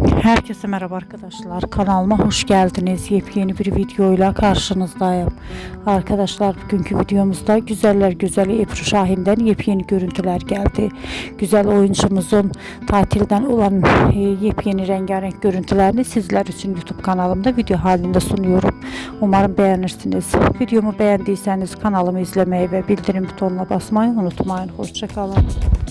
Herkese merhaba arkadaşlar. Kanalıma hoş geldiniz. Yepyeni bir videoyla karşınızdayım. Arkadaşlar bugünkü videomuzda Güzeller Güzeli Ebru Şahin'den yepyeni görüntüler geldi. Güzel oyuncumuzun tatilden olan e, yepyeni rengarenk görüntülerini sizler için YouTube kanalımda video halinde sunuyorum. Umarım beğenirsiniz. Videomu beğendiyseniz kanalımı izlemeyi ve bildirim butonuna basmayı unutmayın. Hoşçakalın.